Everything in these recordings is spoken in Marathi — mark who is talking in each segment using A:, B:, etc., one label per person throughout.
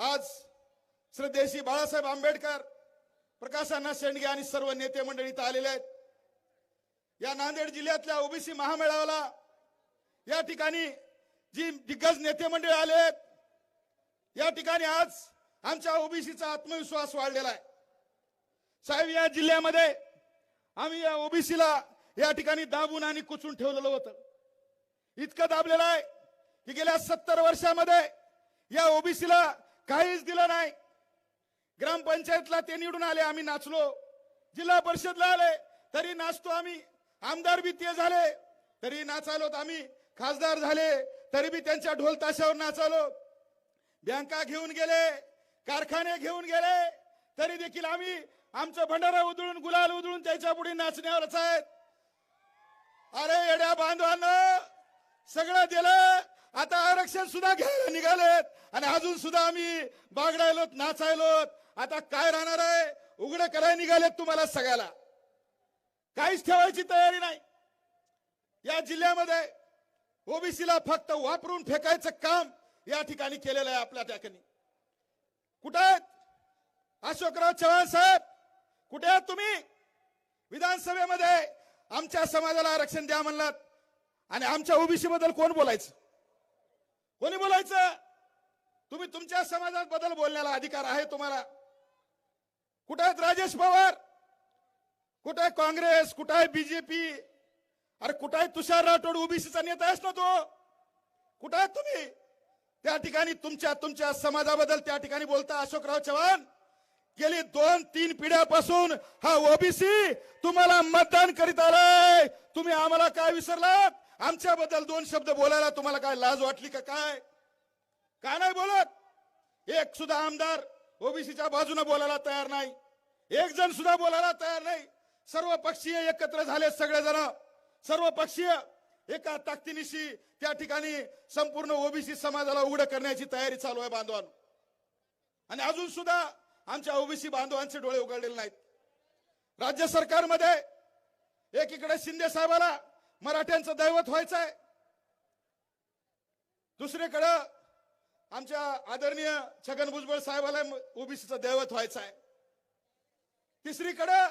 A: आज श्रद्धेशी बाळासाहेब आंबेडकर प्रकाशांना शेंडगे आणि सर्व नेते मंडळी इथं आलेले आहेत. या नांदेड जिल्ह्यातल्या ओबीसी महामेळाव्याला या ठिकाणी जी दिग्गज नेते मंडळी आले आहेत या ठिकाणी आज आमच्या ओबीसीचा आत्मविश्वास वाढलेला आहे. साहेब या जिल्ह्यामध्ये आम्ही या ओबीसीला या ठिकाणी दाबून आणि कुचून ठेवलेलं होतं. इतकं दाबलेलं आहे की गेल्या सत्तर वर्षामध्ये या ओबीसीला काहीच दिलं नाही. ग्रामपंचायतला ते निवडून आले आम्ही नाचलो. जिल्हा परिषदला आले तरी नाचतो आम्ही. आमदार बी ते झाले तरी नाचालो आम्ही. खासदार झाले तरी बी त्यांच्या ढोल ताशावर नाचालो. बँका घेऊन गेले कारखाने घेऊन गेले तरी देखील आम्ही आमचं भंडारा उधळून गुलाल उधळून त्याच्या पुढे नाचण्यावरच आहेत. अरे येड्या बांधवांना सगळं दिलं. इलेक्शन सुद्धा घ्यायला निघालेत. आणि अजून सुद्धा आम्ही बागडायलोत नाचायलोत. आता काय राहणार आहे? उघडं करायला निघालेत तुम्हाला सगळ्याला. काहीच ठेवायची तयारी नाही. या जिल्ह्यामध्ये ओबीसीला फक्त वापरून फेकायचं काम या ठिकाणी केलेलं आहे आपल्या ठिकाणी. कुठे आहेत? अशोकराव चव्हाण साहेब कुठे आहात तुम्ही? विधानसभेमध्ये आमच्या समाजाला आरक्षण द्या म्हणलात. आणि आमच्या ओबीसी बद्दल कोण बोलायचं? कोणी बोलायचं? तुम्ही तुमच्या समाजात बदल बोलण्याला अधिकार आहे तुम्हाला? कुठे आहेत राजेश पवार? कुठे आहे काँग्रेस? कुठे आहे बीजेपी अरे कुठे आहे तुषार राठोड ओबीसीचा नेता आहेस ना तो? कुठे आहेत तुम्ही? त्या ठिकाणी तुमच्या तुमच्या समाजाबद्दल त्या ठिकाणी बोलता अशोकराव चव्हाण? गेली दोन तीन पिढ्यापासून हा ओबीसी तुम्हाला मतदान करीत आलाय. तुम्ही आम्हाला काय विसरलात? आमच्याबद्दल दोन शब्द बोलायला तुम्हाला काय लाज वाटली का काय? का नाही बोलत? एक सुद्धा आमदार ओबीसीच्या बाजूने बोलायला तयार नाही. एक जण सुद्धा बोलायला तयार नाही. सर्व पक्षीय एकत्र झाले सगळेजण. सर्व पक्षीय एका ताकदीनिशी त्या ठिकाणी संपूर्ण ओबीसी समाजाला उघड करण्याची तयारी चालू आहे बांधवान. आणि अजून सुद्धा आमच्या ओबीसी बांधवांचे डोळे उघडलेले नाहीत. राज्य सरकारमध्ये एकीकडे शिंदे साहेबाला मराठ्यांचं दैवत व्हायचं आहे दुसरीकडं आमच्या आदरणीय छगन भुजबळ साहेबाला ओबीसीचं दैवत व्हायचं आहे तिसरीकडं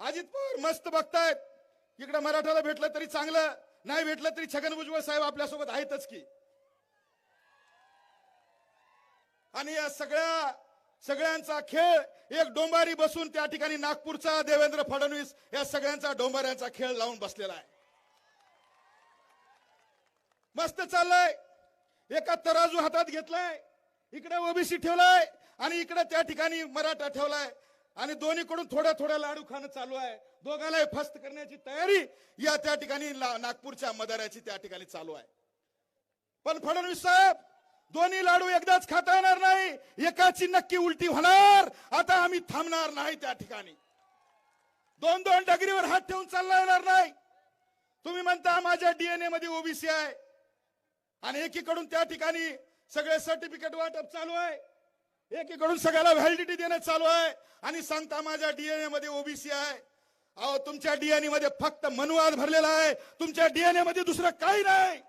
A: अजित पवार मस्त बघतायत. इकडं मराठाला भेटलं तरी चांगलं नाही भेटलं तरी छगन भुजबळ साहेब आपल्यासोबत आहेतच की. आणि या सगळ्या सगळ्यांचा खेळ एक डोंबारी बसून त्या ठिकाणी नागपूरचा देवेंद्र फडणवीस या सगळ्यांचा डोंबाऱ्यांचा खेळ लावून बसलेला आहे. मस्त चाललंय. एका तराजू हातात घेतलाय. इकडे ओबीसी ठेवलाय आणि इकडे त्या ठिकाणी मराठा ठेवलाय. आणि दोन्हीकडून थोड्या थोड्या लाडू खाणं चालू आहे. दोघांनाही फस्त करण्याची तयारी या त्या ठिकाणी नागपूरच्या मदाऱ्याची त्या ठिकाणी चालू आहे. पण फडणवीस साहेब दोन्ही लाडू एकदाच खाता येणार नाही. एकाची नक्की उलटी होणार. आता आम्ही थांबणार नाही त्या ठिकाणी. दोन दोन डगरीवर हात ठेवून चालला येणार नाही. तुम्ही म्हणता माझ्या डीएनए मध्ये ओबीसी आहे. आणि एकीकडून त्या ठिकाणी सगळे सर्टिफिकेट वाटप चालू आहे. एकीकडून सगळ्याला व्हॅलिडिटी देणं चालू आहे. आणि सांगता माझ्या डीएनए मध्ये ओबीसी आहे. अहो तुमच्या डीएनए मध्ये फक्त मनुवाद भरलेला आहे. तुमच्या डीएनए मध्ये दुसरं काही नाही.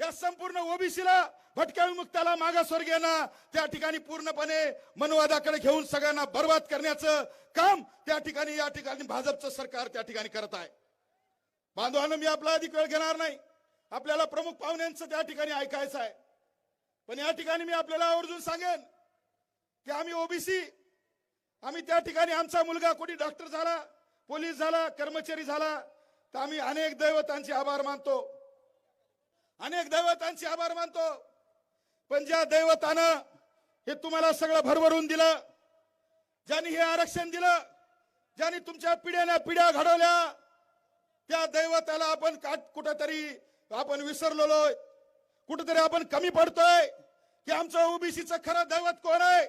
A: या संपूर्ण ओबीसीला भटक्या विमुक्ताला मागासवर्गीयांना त्या ठिकाणी पूर्णपणे मनुवादाकडे घेऊन सगळ्यांना बर्बाद करण्याचं काम त्या ठिकाणी या ठिकाणी भाजपचं सरकार त्या ठिकाणी करत आहे. बांधवांना मी आपला अधिक वेळ घेणार नाही. आपल्याला प्रमुख पाहुण्यांचं त्या ठिकाणी ऐकायचं आहे. पण या ठिकाणी मी आपल्याला आवर्जून सांगेन की आम्ही ओबीसी आम्ही त्या ठिकाणी आमचा मुलगा कोणी डॉक्टर झाला पोलीस झाला कर्मचारी झाला तर आम्ही अनेक दैवतांचे आभार मानतो. अनेक दैवतांचे आभार मानतो. पण ज्या दैवतानं हे तुम्हाला सगळं भरभरून दिलं ज्यांनी हे आरक्षण दिलं ज्यांनी तुमच्या पिढ्याने पिढ्या घडवल्या त्या दैवताला आपण काट कुठंतरी आपण विसरलेलो कुठंतरी आपण कमी पडतोय की आमचं ओबीसीचं खरं दैवत कोण आहे?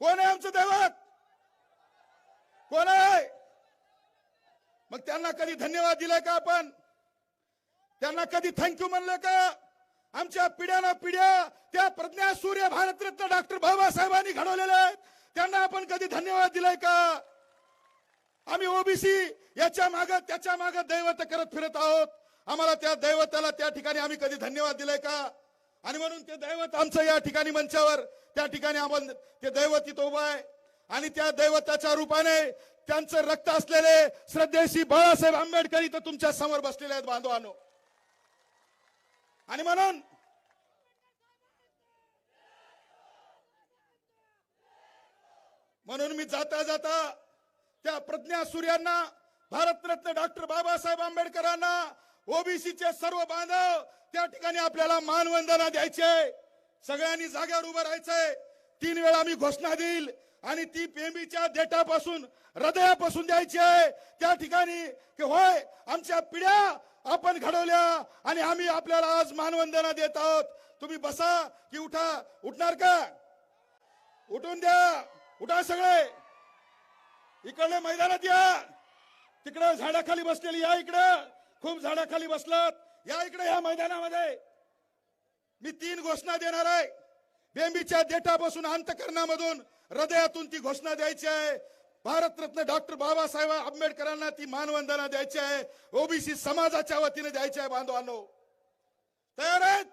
A: कोण आहे आमचं दैवत? कोण आहे? मग त्यांना कधी धन्यवाद दिलाय का आपण? त्यांना कधी थँक्यू म्हणलं का? आमच्या पिढ्याना पिढ्या त्या प्रज्ञा सूर्य भारतरत्न डॉक्टर बाबासाहेबांनी घडवलेल्या आहेत. त्यांना आपण कधी धन्यवाद दिलाय का? आम्ही ओबीसी याच्या माग त्याच्या माग दैवत करत फिरत आहोत. आम्हाला त्या दैवताला त्या ठिकाणी आम्ही कधी धन्यवाद दिलाय का? आणि म्हणून ते दैवत आमचं या ठिकाणी मंचावर त्या ठिकाणी आपण ते दैवत इथं उभं आहे. आणि त्या दैवताच्या रूपाने त्यांचं रक्त असलेले श्रद्धेशी बाळासाहेब आंबेडकर इथं तुमच्यासमोर बसलेले आहेत बांधवानो. आणि म्हणून म्हणून मी जाता जाता त्या प्रज्ञा सूर्यांना भारतरत्न डॉक्टर बाबासाहेब आंबेडकरांना ओबीसीचे सर्व बांधव त्या ठिकाणी आपल्याला मानवंदना द्यायचे. सगळ्यांनी जाग्यावर उभं राहायचंय. तीन वेळा मी घोषणा देईल आणि ती पेंबीच्या देठापासून हृदयापासून द्यायची आहे. त्या ठिकाणी की होय आमच्या पिढ्या आपण घडवल्या आणि आम्ही आपल्याला आज मानवंदना देत आहोत. तुम्ही बसा की उठा. उठणार का? उठून द्या. उठा सगळे. इकडे मैदानात या. तिकडे झाडाखाली बसलेली या इकडं. खूप झाडाखाली बसलात. या इकडे या मैदानामध्ये. मी तीन घोषणा देणार आहे. बेंबीच्या देठापासून अंतकरणामधून हृदयातून ती घोषणा द्यायची आहे. भारतरत्न डॉक्टर बाबासाहेब आंबेडकरांना ती मानवंदना द्यायची आहे. ओबीसी समाजाच्या वतीने द्यायची आहे बांधवांनो. तयार आहेत?